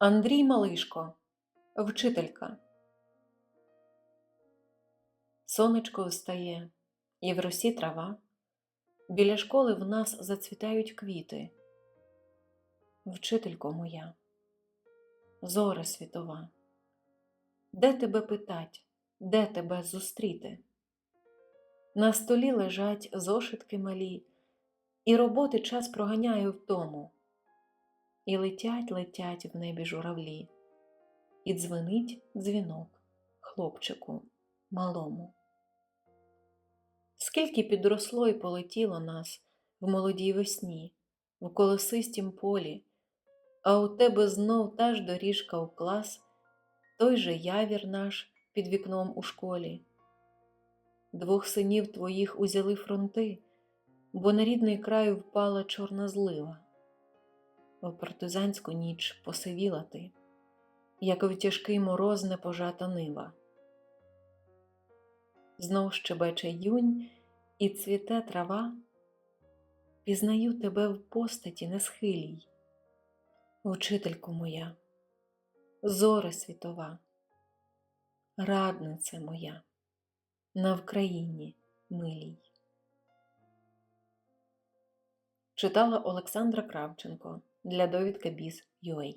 Андрій Малишко, вчителька. Сонечко встає, і в росі трава. Біля школи в нас зацвітають квіти. Вчителько моя, зоре світова, де тебе питать, де тебе зустріти? На столі лежать зошитки малі, і роботи час проганяє втому. І летять, летять в небі журавлі, і дзвенить дзвінок хлопчику малому. Скільки підросло і полетіло нас в молодій весні, в колосистім полі, а у тебе знов та ж доріжка у клас, той же явір наш під вікном у школі. Двох синів твоїх узяли фронти, бо на рідний край впала чорна злива. В партизанську ніч посивіла ти, як в тяжкий мороз непожата нива. Знов щебече юнь і цвіте трава, пізнаю тебе в постаті несхилій, учителько моя, зоре світова, раднице моя на Вкраїні милій. Читала Олександра Кравченко для довідка Біз.UA